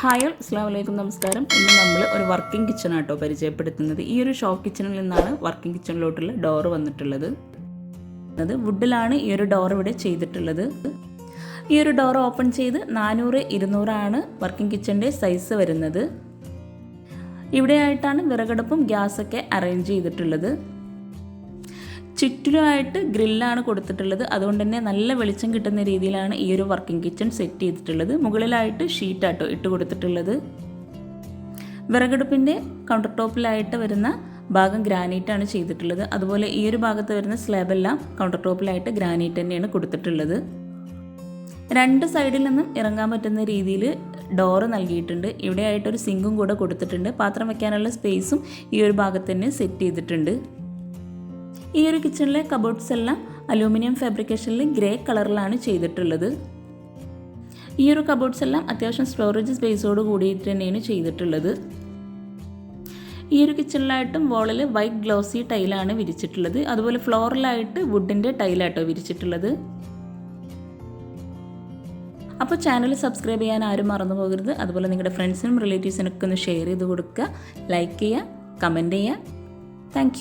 Hi അസ്ലാം വലൈക്കും നമസ്കാരം. ഇന്ന് നമ്മൾ ഒരു വർക്കിംഗ് കിച്ചൺ ആട്ടോ പരിചയപ്പെടുത്തുന്നത്. ഈ ഒരു ഷോപ്പ് കിച്ചണിൽ നിന്നാണ് വർക്കിംഗ് കിച്ചണിലോട്ടുള്ള ഡോർ വന്നിട്ടുള്ളത്. അത് വുഡിലാണ് ഈ ഒരു ഡോർ ഇവിടെ ചെയ്തിട്ടുള്ളത്. ഈ ഒരു ഡോർ ഓപ്പൺ ചെയ്ത് നാനൂറ് ഇരുന്നൂറാണ് വർക്കിംഗ് കിച്ചണിന്റെ സൈസ് വരുന്നത്. ഇവിടെയായിട്ടാണ് വിറകടുപ്പും ഗ്യാസൊക്കെ അറേഞ്ച് ചെയ്തിട്ടുള്ളത്. ചുറ്റിലുമായിട്ട് ഗ്രില്ലാണ് കൊടുത്തിട്ടുള്ളത്. അതുകൊണ്ട് തന്നെ നല്ല വെളിച്ചം കിട്ടുന്ന രീതിയിലാണ് ഈ ഒരു വർക്കിംഗ് കിച്ചൺ സെറ്റ് ചെയ്തിട്ടുള്ളത്. മുകളിലായിട്ട് ഷീറ്റാട്ടോ ഇട്ട് കൊടുത്തിട്ടുള്ളത്. വിറകടുപ്പിന്റെ കൗണ്ടർ ടോപ്പിലായിട്ട് വരുന്ന ഭാഗം ഗ്രാനൈറ്റ് ആണ് ചെയ്തിട്ടുള്ളത്. അതുപോലെ ഈ ഒരു ഭാഗത്ത് വരുന്ന സ്ലാബെല്ലാം കൗണ്ടർ ടോപ്പിലായിട്ട് ഗ്രാനൈറ്റ് തന്നെയാണ് കൊടുത്തിട്ടുള്ളത്. രണ്ട് സൈഡിൽ നിന്നും ഇറങ്ങാൻ പറ്റുന്ന രീതിയിൽ ഡോറ് നൽകിയിട്ടുണ്ട്. ഇവിടെയായിട്ടൊരു സിങ്കും കൂടെ കൊടുത്തിട്ടുണ്ട്. പാത്രം വയ്ക്കാനുള്ള സ്പേസും ഈ ഒരു ഭാഗത്ത് തന്നെ സെറ്റ് ചെയ്തിട്ടുണ്ട്. ഈ ഒരു കിച്ചണിലെ കബോർഡ്സ് എല്ലാം അലൂമിനിയം ഫാബ്രിക്കേഷനിൽ ഗ്രേ കളറിലാണ് ചെയ്തിട്ടുള്ളത്. ഈ ഒരു കബോർഡ്സ് എല്ലാം അത്യാവശ്യം സ്റ്റോറേജ് സ്പേസോട് കൂടിയിട്ട് തന്നെയാണ് ചെയ്തിട്ടുള്ളത്. ഈ ഒരു കിച്ചണിലായിട്ടും വോളിൽ വൈറ്റ് ഗ്ലോസി ടൈലാണ് വിരിച്ചിട്ടുള്ളത്. അതുപോലെ ഫ്ലോറിലായിട്ട് വുഡിന്റെ ടൈലാട്ടോ വിരിച്ചിട്ടുള്ളത്. അപ്പോൾ ചാനൽ സബ്സ്ക്രൈബ് ചെയ്യാൻ ആരും മറന്നു പോകരുത്. അതുപോലെ നിങ്ങളുടെ ഫ്രണ്ട്സിനും റിലേറ്റീവ്സിനൊക്കെ ഒന്ന് ഷെയർ ചെയ്ത് കൊടുക്കുക. ലൈക്ക് ചെയ്യുക കമന്റ് ചെയ്യുക. താങ്ക്